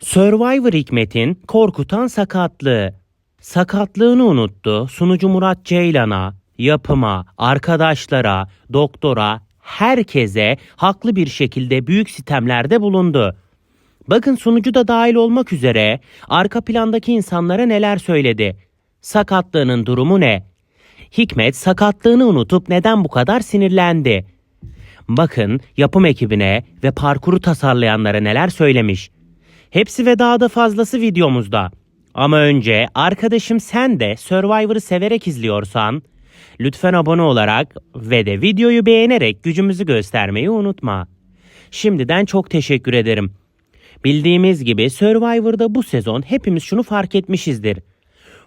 Survivor Hikmet'in korkutan sakatlığı. Sakatlığını unuttu. Sunucu Murat Ceylan'a, yapıma, arkadaşlara, doktora, herkese haklı bir şekilde büyük sitemlerde bulundu. Bakın sunucu da dahil olmak üzere arka plandaki insanlara neler söyledi. Sakatlığının durumu ne? Hikmet sakatlığını unutup neden bu kadar sinirlendi? Bakın yapım ekibine ve parkuru tasarlayanlara neler söylemiş. Hepsi ve daha da fazlası videomuzda. Ama önce arkadaşım sen de Survivor'ı severek izliyorsan lütfen abone olarak ve de videoyu beğenerek gücümüzü göstermeyi unutma. Şimdiden çok teşekkür ederim. Bildiğimiz gibi Survivor'da bu sezon hepimiz şunu fark etmişizdir.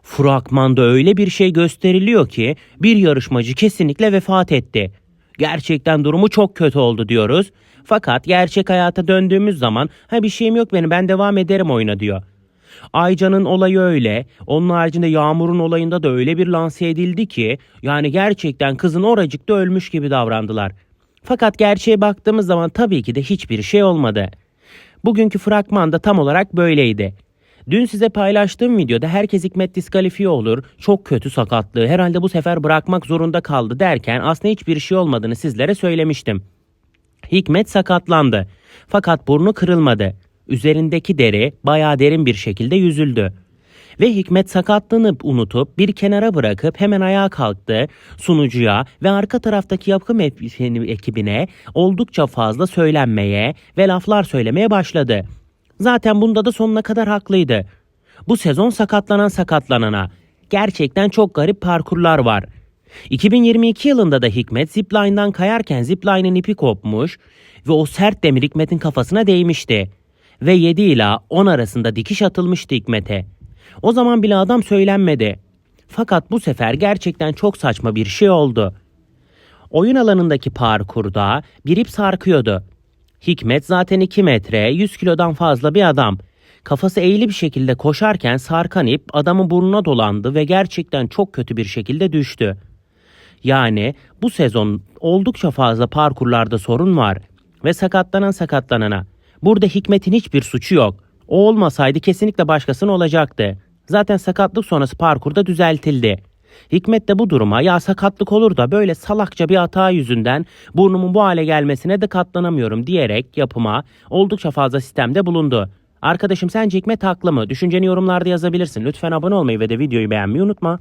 Fragmanda öyle bir şey gösteriliyor ki bir yarışmacı kesinlikle vefat etti. Gerçekten durumu çok kötü oldu diyoruz. Fakat gerçek hayata döndüğümüz zaman ha bir şeyim yok benim ben devam ederim oyuna diyor. Aycan'ın olayı öyle. Onun haricinde Yağmur'un olayında da öyle bir lanse edildi ki yani gerçekten kızın oracıkta ölmüş gibi davrandılar. Fakat gerçeğe baktığımız zaman tabii ki de hiçbir şey olmadı. Bugünkü fragman da tam olarak böyleydi. Dün size paylaştığım videoda herkes Hikmet diskalifiye olur, çok kötü sakatlığı, herhalde bu sefer bırakmak zorunda kaldı derken aslında hiçbir şey olmadığını sizlere söylemiştim. Hikmet sakatlandı. Fakat burnu kırılmadı. Üzerindeki deri bayağı derin bir şekilde yüzüldü. Ve Hikmet sakatlığını unutup bir kenara bırakıp hemen ayağa kalktı. Sunucuya ve arka taraftaki yapım ekibine oldukça fazla söylenmeye ve laflar söylemeye başladı. Zaten bunda da sonuna kadar haklıydı. Bu sezon sakatlanan sakatlanana. Gerçekten çok garip parkurlar var. 2022 yılında da Hikmet zipline'dan kayarken zipline'ın ipi kopmuş ve o sert demir Hikmet'in kafasına değmişti. Ve 7 ila 10 arasında dikiş atılmıştı Hikmet'e. O zaman bile adam söylenmedi. Fakat bu sefer gerçekten çok saçma bir şey oldu. Oyun alanındaki parkurda bir ip sarkıyordu. Hikmet zaten 2 metre 100 kilodan fazla bir adam. Kafası eğili bir şekilde koşarken sarkan ip adamın burnuna dolandı ve gerçekten çok kötü bir şekilde düştü. Yani bu sezon oldukça fazla parkurlarda sorun var ve sakatlanan sakatlanana. Burada Hikmet'in hiçbir suçu yok. O olmasaydı kesinlikle başkasının olacaktı. Zaten sakatlık sonrası parkurda düzeltildi. Hikmet de bu duruma ya sakatlık olur da böyle salakça bir hata yüzünden burnumun bu hale gelmesine de katlanamıyorum diyerek yapıma oldukça fazla sistemde bulundu. Arkadaşım sence Hikmet haklı mı? Düşünceni yorumlarda yazabilirsin. Lütfen abone olmayı ve de videoyu beğenmeyi unutma.